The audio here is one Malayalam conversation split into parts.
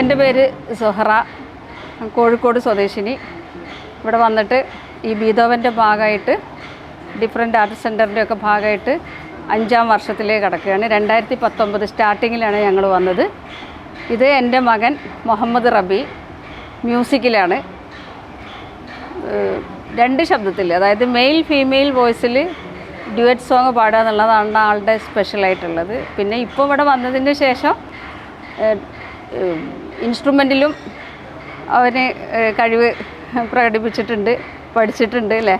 എന്റെ പേര് സുഹറ കോഴിക്കോട് സ്വദേശിനി. ഇവിടെ വന്നിട്ട് ഈ ബീതോവന്റെ ഭാഗമായിട്ട് ഡിഫറെന്റ് ആർട്ട് സെന്ററിന്റെ ഒക്കെ ഭാഗമായിട്ട് അഞ്ചാം വർഷത്തിലേക്ക് കിടക്കുകയാണ്. രണ്ടായിരത്തി പത്തൊമ്പത് സ്റ്റാർട്ടിങ്ങിലാണ് ഞങ്ങൾ വന്നത്. ഇത് എന്റെ മകൻ മുഹമ്മദ് റബി മ്യൂസിക്കിലാണ്. രണ്ട് ശബ്ദത്തിൽ അതായത് മെയിൽ ഫീമെയിൽ വോയിസിൽ ഡ്യുവറ്റ് സോങ് പാടുക എന്നുള്ളതാണ് ആളുടെ സ്പെഷ്യലായിട്ടുള്ളത് പിന്നെ ഇപ്പോൾ ഇവിടെ വന്നതിന് ശേഷം ഇൻസ്ട്രുമെന്റിലും അവന് കഴിവ് പ്രകടിപ്പിച്ചിട്ടുണ്ട് പഠിച്ചിട്ടുണ്ട് അല്ലേ?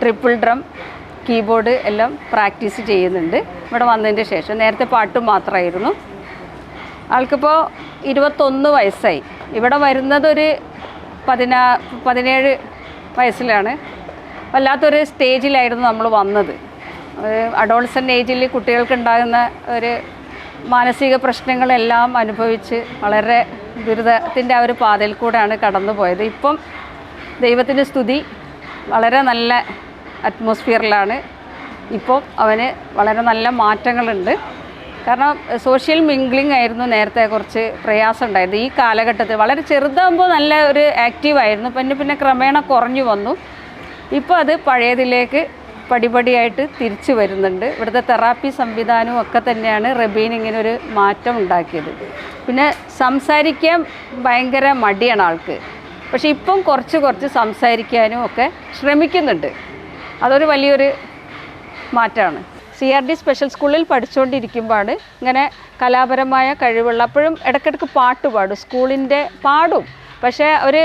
ട്രിപ്പിൾ ഡ്രം കീബോർഡ് എല്ലാം പ്രാക്ടീസ് ചെയ്യുന്നുണ്ട്. ഇവിടെ വന്നതിന് ശേഷം നേരത്തെ പാട്ട് മാത്രമായിരുന്നു. ആൾക്കിപ്പോൾ ഇരുപത്തൊന്ന് വയസ്സായി. ഇവിടെ വരുന്നതൊരു പതിനാ പതിനേഴ് വയസ്സിലാണ്. വല്ലാത്തൊരു സ്റ്റേജിലായിരുന്നു നമ്മൾ വന്നത്. അഡോൾസൻ ഏജിൽ കുട്ടികൾക്കുണ്ടാകുന്ന ഒരു മാനസിക പ്രശ്നങ്ങളെല്ലാം അനുഭവിച്ച് വളരെ ദുരിതത്തിന്റെ ആ ഒരു പാതയിൽ കൂടെയാണ് കടന്നു പോയത്. ഇപ്പം ദൈവത്തിന്റെ സ്തുതി വളരെ നല്ല അറ്റ്മോസ്ഫിയറിലാണ്. ഇപ്പോൾ അവന് വളരെ നല്ല മാറ്റങ്ങളുണ്ട്. കാരണം സോഷ്യൽ മിംഗ്ലിംഗ് ആയിരുന്നു നേരത്തെ കുറച്ച് പ്രയാസം ഉണ്ടായിരുന്നു ഈ കാലഘട്ടത്തിൽ വളരെ ചെറുതാകുമ്പോൾ നല്ല ഒരു ആക്റ്റീവായിരുന്നു പിന്നെ പിന്നെ ക്രമേണ കുറഞ്ഞു വന്നു. ഇപ്പോൾ അത് പഴയതിലേക്ക് പടിപടിയായിട്ട് തിരിച്ചു വരുന്നുണ്ട്. ഇവിടുത്തെ തെറാപ്പി സംവിധാനവും ഒക്കെ തന്നെയാണ് റബീൻ ഇങ്ങനെ ഒരു മാറ്റം ഉണ്ടാക്കിയത്. പിന്നെ സംസാരിക്കാൻ ഭയങ്കര മടിയാണ് ആൾക്ക്. പക്ഷേ ഇപ്പം കുറച്ച് കുറച്ച് സംസാരിക്കാനും ഒക്കെ ശ്രമിക്കുന്നുണ്ട്. അതൊരു വലിയൊരു മാറ്റമാണ്. സി ആർ ഡി സ്പെഷ്യൽ സ്കൂളിൽ പഠിച്ചുകൊണ്ടിരിക്കുമ്പോഴാണ് ഇങ്ങനെ കലാപരമായ കഴിവുള്ള അപ്പോഴും ഇടയ്ക്കിടയ്ക്ക് പാട്ട് പാടും. സ്കൂളിന്റെ പാടും. പക്ഷേ ഒരു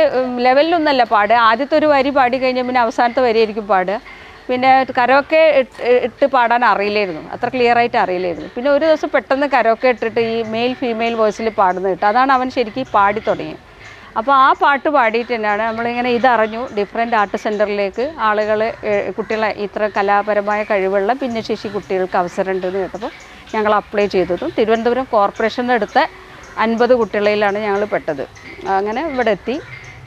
ലെവലിലൊന്നല്ല പാടുക ആദ്യത്തെ ഒരു വരി പാടി കഴിഞ്ഞാൽ പിന്നെ അവസാനത്തെ വരിയായിരിക്കും പാടുക. പിന്നെ കരോക്കെ ഇട്ട് പാടാൻ അറിയില്ലായിരുന്നു. അത്ര ക്ലിയർ ആയിട്ട് അറിയില്ലായിരുന്നു. പിന്നെ ഒരു ദിവസം പെട്ടെന്ന് കരോക്കെ ഇട്ടിട്ട് ഈ മെയിൽ ഫീമെയിൽ വോയിസിൽ പാടുന്നത് ഇട്ട് അതാണ് അവൻ ശരിക്കും പാടി തുടങ്ങിയത്. അപ്പോൾ ആ പാട്ട് പാടിയിട്ട് തന്നെയാണ് നമ്മളിങ്ങനെ ഇതറിഞ്ഞു ഡിഫറെന്റ് ആർട്ട് സെന്ററിലേക്ക് ആളുകൾ കുട്ടികളെ ഇത്ര കലാപരമായ കഴിവുള്ള ഭിന്നശേഷി കുട്ടികൾക്ക് അവസരമുണ്ടെന്ന് കേട്ടപ്പോൾ ഞങ്ങൾ അപ്ലൈ ചെയ്തതും തിരുവനന്തപുരം കോർപ്പറേഷൻ എടുത്ത അൻപത് കുട്ടികളിലാണ് ഞങ്ങൾ പെട്ടത്. അങ്ങനെ ഇവിടെ എത്തി.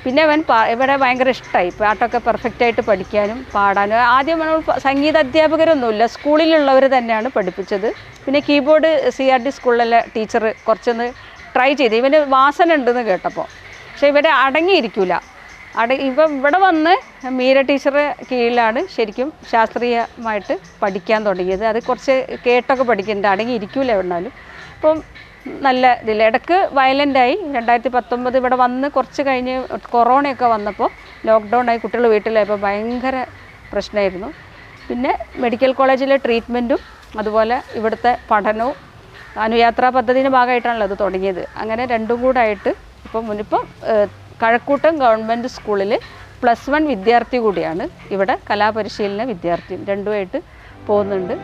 പിന്നെ അവൻ ഇവിടെ ഭയങ്കര ഇഷ്ടമായി പാട്ടൊക്കെ പെർഫെക്റ്റായിട്ട് പഠിക്കാനും പാടാനും. ആദ്യം നമ്മൾ സംഗീത അധ്യാപകരൊന്നുമില്ല. സ്കൂളിലുള്ളവർ തന്നെയാണ് പഠിപ്പിച്ചത്. പിന്നെ കീബോർഡ് സി ആർ ഡി സ്കൂളിലെ ടീച്ചർ കുറച്ചൊന്ന് ട്രൈ ചെയ്ത്. ഇവന് വാസന ഉണ്ടെന്ന് കേട്ടപ്പോൾ പക്ഷേ ഇവിടെ അടങ്ങിയിരിക്കില്ല അട ഇവ ഇവിടെ വന്ന് മീര ടീച്ചറെ കീഴിലാണ് ശരിക്കും ശാസ്ത്രീയമായിട്ട് പഠിക്കാൻ തുടങ്ങിയത്. അത് കുറച്ച് കേട്ടൊക്കെ പഠിക്കുന്നുണ്ട്. അടങ്ങിയിരിക്കില്ല എവിടെന്നാലും അപ്പം നല്ല ഇതിൽ ഇടയ്ക്ക് വയലന്റായി രണ്ടായിരത്തി പത്തൊമ്പത് ഇവിടെ വന്ന് കുറച്ച് കഴിഞ്ഞ് കൊറോണയൊക്കെ വന്നപ്പോൾ ലോക്ക്ഡൗൺ ആയി കുട്ടികൾ വീട്ടിലായപ്പോൾ ഭയങ്കര പ്രശ്നമായിരുന്നു പിന്നെ മെഡിക്കൽ കോളേജിലെ ട്രീറ്റ്മെന്റും അതുപോലെ ഇവിടുത്തെ പഠനവും അനുയാത്രാ പദ്ധതിയുടെ ഭാഗമായിട്ടാണല്ലോ അത് തുടങ്ങിയത്. അങ്ങനെ രണ്ടും കൂടെ ആയിട്ട് ഇപ്പം മുന്നിപ്പം ഏഹ്, കഴക്കൂട്ടം ഗവൺമെന്റ് സ്കൂളിൽ പ്ലസ് വൺ വിദ്യാർത്ഥി കൂടിയാണ് ഇവിടെ കലാപരിശീലന വിദ്യാർത്ഥിയും രണ്ടുമായിട്ട് പോകുന്നുണ്ട്.